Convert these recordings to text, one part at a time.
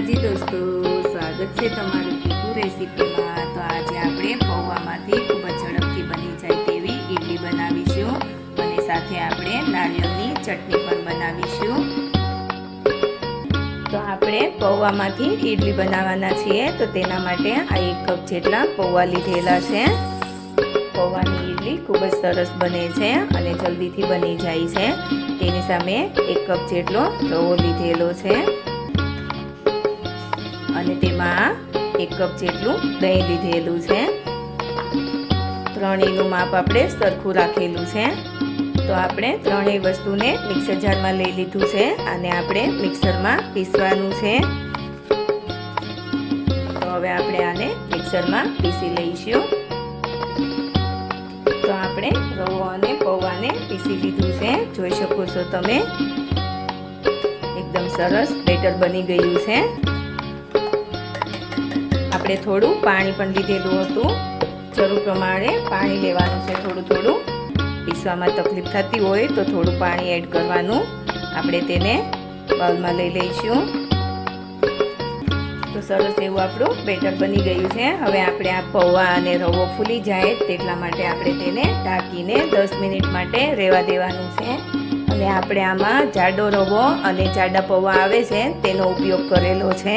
માતાજી દોસ્તો, સ્વાગત છે તમારું કીકુ રેસીપીમાં. તો આજે આપણે પૌવામાંથી ખૂબ જ ઝડપથી બની જાય તેવી ઈડલી બનાવીશું અને સાથે આપણે નારિયેળની ચટણી પણ બનાવીશું. તો આપણે પૌવામાંથી ઈડલી બનાવવાના છીએ, તો તેના માટે આ એક કપ જેટલા પૌવા લીધેલા છે. પૌવાની ઈડલી ખૂબ જ સરસ બને છે અને જલ્દીથી બની જાય છે. તેની સામે એક કપ જેટલો રવો લીધેલો છે. અને તેમાં એક કપ જેટલું દહીં લીધેલું છે. ત્રણેયનું માપ આપણે સરખું રાખેલું છે. તો આપણે ત્રણેય વસ્તુને મિક્સર જારમાં લઈ લીધું છે અને આપણે મિક્સરમાં પીસવાનું છે. તો હવે આપણે આને મિક્સરમાં પીસી લઈશું. તો આપણે રવો અને પૌવાને પીસી લીધું છે. જોઈ શકો છો તમે. એકદમ સરસ બેટર બની ગયું છે. આપણે થોડું પાણી પણ લીધેલું હતું. જરૂર પ્રમાણે પાણી લેવાનું છે થોડું થોડું. પીસવામાં તકલીફ થતી હોય તો થોડું પાણી એડ કરવાનું. આપણે તેને બાઉલમાં લઈ લઈશું. તો સરસ એવું આપણું બેટર બની ગયું છે. હવે આપણે આ પૌવા અને રવો ફૂલી જાય તેટલા માટે આપણે તેને ઢાંકીને દસ મિનિટ માટે રહેવા દેવાનું છે. અને આપણે આમાં જાડો રવો અને જાડા પૌવા આવે છે તેનો ઉપયોગ કરેલો છે.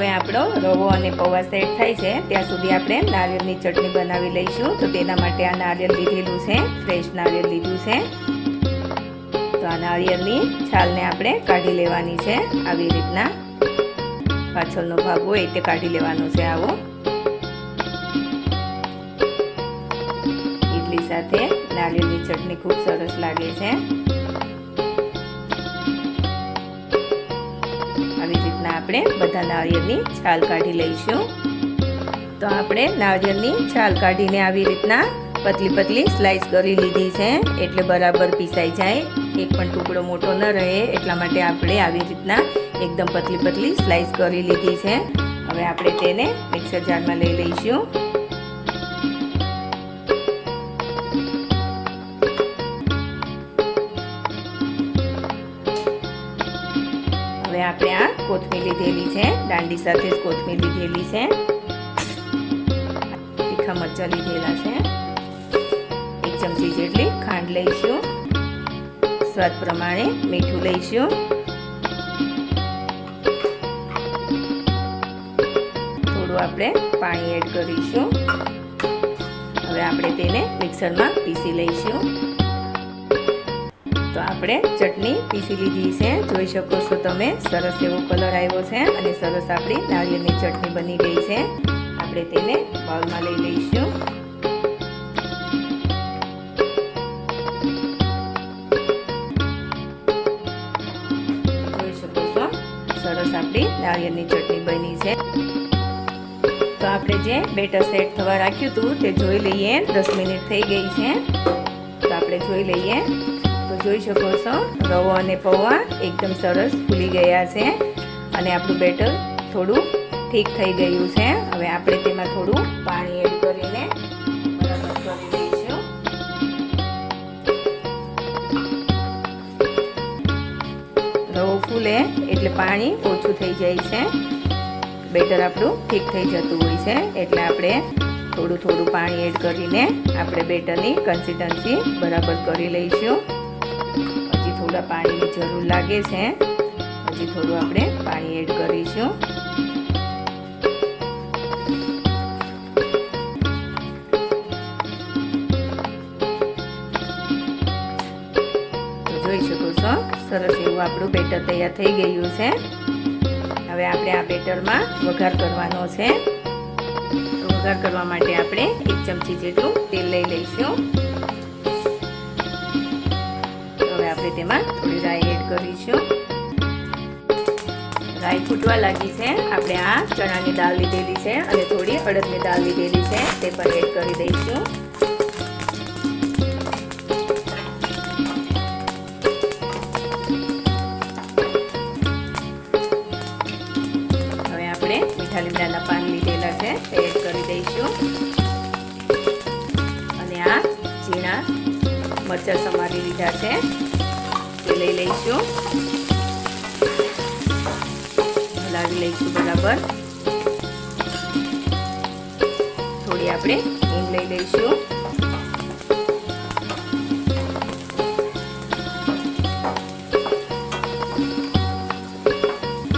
હવે આપણો રવો અને પૌવા સેટ થાય છે. ત્યાં સુધી આપણે નારિયેળની ચટણી બનાવી લઈશું. તો તેના માટે આ નારિયેળ લીધેલું છે. ફ્રેશ નારિયેળ લીધું છે. તો આ નારિયેળની છાલને આપણે કાઢી લેવાની છે. આવી રીતના પાછળનો ભાગ હોય તે કાઢી લેવાનો છે આવો. ઇડલી સાથે નારિયેળની ચટણી ખૂબ સરસ લાગે છે. આપણે બધા નારિયેળની છાલ કાઢી લઈશું. તો આપણે નારિયેળની છાલ કાઢીને આવી રીતના પતલી પતલી સ્લાઇસ કરી લીધી છે. એટલે બરાબર પીસાઈ જાય. એક પણ ટુકડો મોટો ન રહે. એટલા માટે આપણે આવી રીતના એકદમ પતલી પતલી સ્લાઇસ કરી લીધી છે. હવે આપણે તેને મિક્સર જારમાં લઈ લઈશું. આપણે આ કોથમીર લીધેલી છે. દાંડી સાથે જ કોથમીર લીધેલી છે. તીખા મરચાં લીધેલા છે. એક ચમચી જેટલી ખાંડ લઈશું. સ્વાદ પ્રમાણે મીઠું લઈશું. થોડું આપણે પાણી એડ કરીશું. હવે આપણે તેને મિક્સરમાં પીસી લઈશું. તો આપણે ચટણી પીસી લીધી છે. જોઈ શકો છો તમે, સરસ એવો કલર આવ્યો છે અને સરસ આપણી નારિયેળની ચટણી બની ગઈ છે. આપણે તેને બાઉલમાં લઈ લઈશું. જોઈ શકો છો, સરસ આપણી નાળિયેરની ચટણી બની છે. તો આપણે જે બેટર સેટ થવા રાખ્યું હતું તે જોઈ લઈએ. દસ મિનિટ થઈ ગઈ છે. તો આપણે જોઈ લઈએ. જોઈ શકો છો. રવો અને પૌવા એકદમ સરસ ફૂલી ગયા છે. અને આપણું બેટર થોડું ઠીક થઈ ગયું છે. હવે આપણે તેમાં થોડું પાણી એડ કરીને રવો ફૂલે એટલે પાણી ઓછું થઈ જાય છે. બેટર આપણું ઠીક થઈ જતું હોય છે. એટલે આપણે થોડું થોડું પાણી એડ કરીને આપણે બેટરની કન્સિસ્ટન્સી બરાબર કરી લઈશું. થોડા પાણીની જરૂર લાગે છે. હજી થોડું આપણે પાણી એડ કરીશું. જોઈ શકો છો, સરસ એવું આપણું બેટર તૈયાર થઈ ગયું છે. હવે આપણે આ બેટરમાં વઘાર કરવાનો છે. તો વઘાર કરવા માટે આપણે એક ચમચી જેટલું તેલ લઈ લઈશું. તેમાં થોડી રાઈ એડ કરીશું. રાઈ ફૂટવા લાગી છે. આપણે આ ચણાની દાળ લીધેલી છે અને થોડી અડદની દાળ લીધેલી છે. તે પણ એડ કરી દઈશું. મીઠા લીમડાના પાન લીધેલા છે તે એડ કરી દઈશું. અને આ ઝીણા મરચાં સમારી લીધા છે. લઈ લઈશું. બરાબર. થોડી આપણે હિંગ લઈ લઈશું.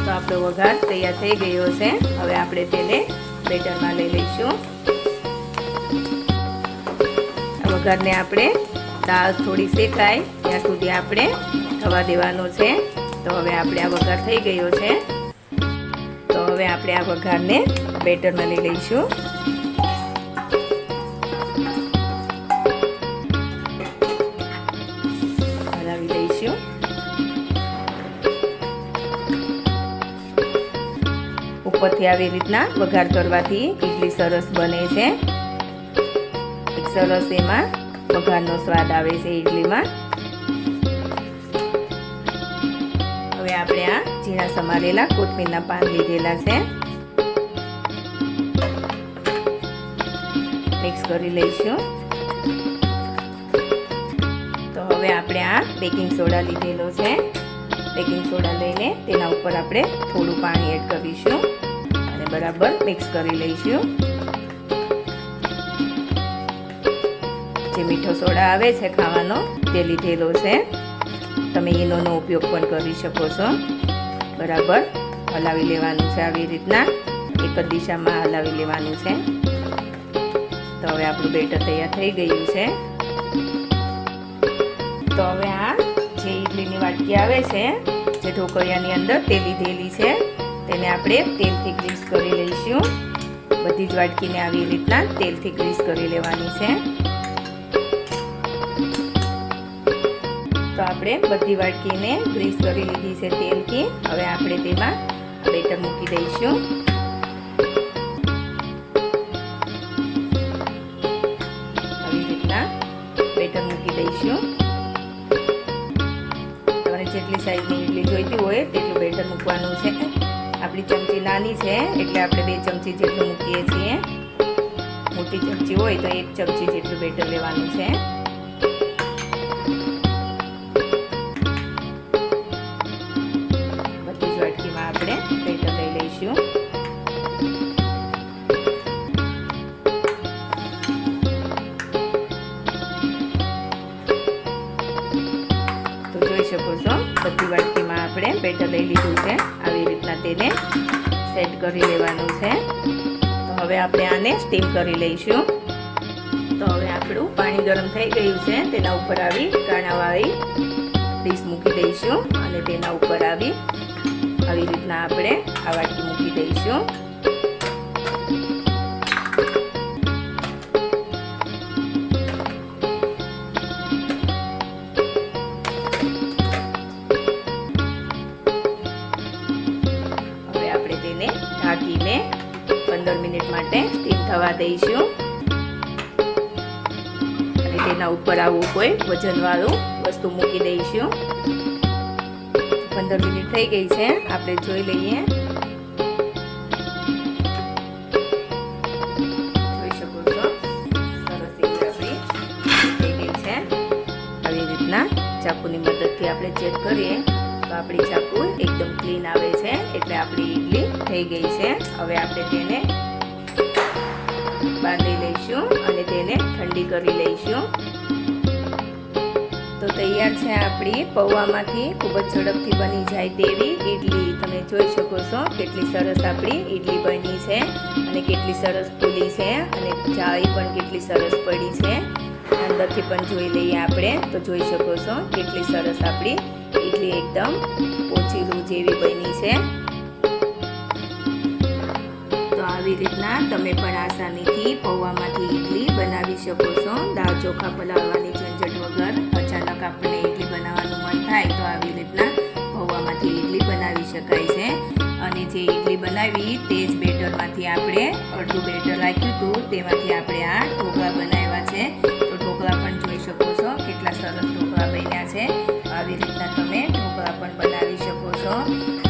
તો આપણો વઘાર તૈયાર થઈ ગયો છે. હવે આપણે તેને બેટરમાં લઈ લઈશું. વઘારને આપણે દાળ થોડી શેકાય. ત્યાં સુધી આપણે થવા દેવાનો છે. તો હવે આપણે આ વઘાર થઈ ગયો છે. તો હવે આપણે આ વઘારને બેટરમાં લઈ લઈશું. હલાવી લઈશું. ઉપરથી આવી રીતના વઘાર કરવાથી ઇડલી સરસ બને છે. સરસ એમાં વઘારનો સ્વાદ આવે છે ઇડલીમાં આપણે આ ઝીણા સમારેલા કોથમીરના પાન લીધેલા છે. મિક્સ કરી લઈશું. તો હવે આપણે આ બેકિંગ સોડા લીધેલો છે. બેકિંગ સોડા લઈને તેના ઉપર આપણે થોડું પાણી એડ કરીશું અને બરાબર મિક્સ કરી લઈશું. જે મીઠો સોડા આવે છે ખાવાનો, તે લીધેલો છે. તમે ઈનોનો ઉપયોગ પણ કરી શકો છો. બરાબર? હલાવી લેવાનું છે આવી રીતના. એક જ દિશામાં હલાવી લેવાનું છે. તો હવે આપણું બેટર તૈયાર થઈ ગયું છે. તો હવે આ જે ઇડલીની વાટકી આવે છે, જે ઢોકળિયાની અંદર તે લીધેલી છે, તેને આપણે તેલથી ગ્રીસ કરી લઈશું. બધી જ વાટકીને આવી રીતના તેલથી ગ્રીસ કરી લેવાની છે. આપણે બધી વાટકીને ગ્રીસ કરી લીધી છે તેલથી. હવે આપણે તેમાં બેટર મૂકી દઈશું. આવી રીતના બેટર મૂકી દઈશું. તમારે જેટલી સાઈઝની ઇડલી જોઈતી હોય તેટલું બેટર મૂકવાનું છે. આપણી ચમચી નાની છે એટલે આપણે બે ચમચી જેટલું મૂકીએ છીએ. મોટી ચમચી હોય તો એક ચમચી જેટલું બેટર લેવાનું છે. છો બધી વાટકીમાં આપણે બેટર લઈ લીધું છે. આવી રીતના તેને સેટ કરી લેવાનું છે. તો હવે આપણે આને સ્ટીમ કરી લઈશું. તો હવે આપણું પાણી ગરમ થઈ ગયું છે. તેના ઉપર આવી કાણાવાળી ડીશ મૂકી દઈશું અને તેના ઉપર આવી આવી રીતના આપણે આ વાટકી મૂકી દઈશું. ઢાંકીને પંદર મિનિટ માટે સ્ટીમ થવા દઈશું. અને તેના ઉપર આવું કોઈ વજનવાળું વસ્તુ મૂકી દઈશું. પંદર મિનિટ થઈ ગઈ છે. આપણે જોઈ લઈએ. જોઈ શકો છો. સરસ આપણી થઈ ગઈ છે. આવી રીતના ચાકુની મદદથી આપણે ચેક કરીએ. તો આપણી ચાકુ એકદમ ક્લીન આવે છે, એટલે આપણી ઈડલી થઈ ગઈ છે. હવે આપણે તેને બાંધી લઈશું અને તેને ઠંડી કરી લઈશું. તો તૈયાર છે આપણી પૌવામાંથી, ખૂબ જ ઝડપથી બની જાય તેવી ઈડલી. તમે જોઈ શકો છો કેટલી સરસ આપણી ઈડલી બની છે અને કેટલી સરસ ફૂલી છે અને ચાળી પણ કેટલી સરસ પડી છે. અંદરથી પણ જોઈ લઈએ આપણે, તો જોઈ શકો છો કેટલી સરસ આપણી ઈડલી એકદમ ઓછી રૂ જેવી બની છે. તો આવી રીતના તમે પણ આસાનીથી પૌવામાંથી ઈડલી બનાવી શકો છો. દાળ ચોખા પલાળવાની ઝંઝટ વગર અચાનક આપણને ઈડલી બનાવવાનું મન થાય તો આવી રીતના પૌવામાંથી ઈડલી બનાવી શકાય છે. અને જે ઈડલી બનાવી તે જ બેટરમાંથી આપણે અડધું બેટર રાખ્યું હતું. તેમાંથી આપણે આ ઢોકળા બનાવ્યા છે. તો ઢોકળા પણ જોઈ શકો છો કેટલા સરસ ઢોકળા બન્યા છે. આવી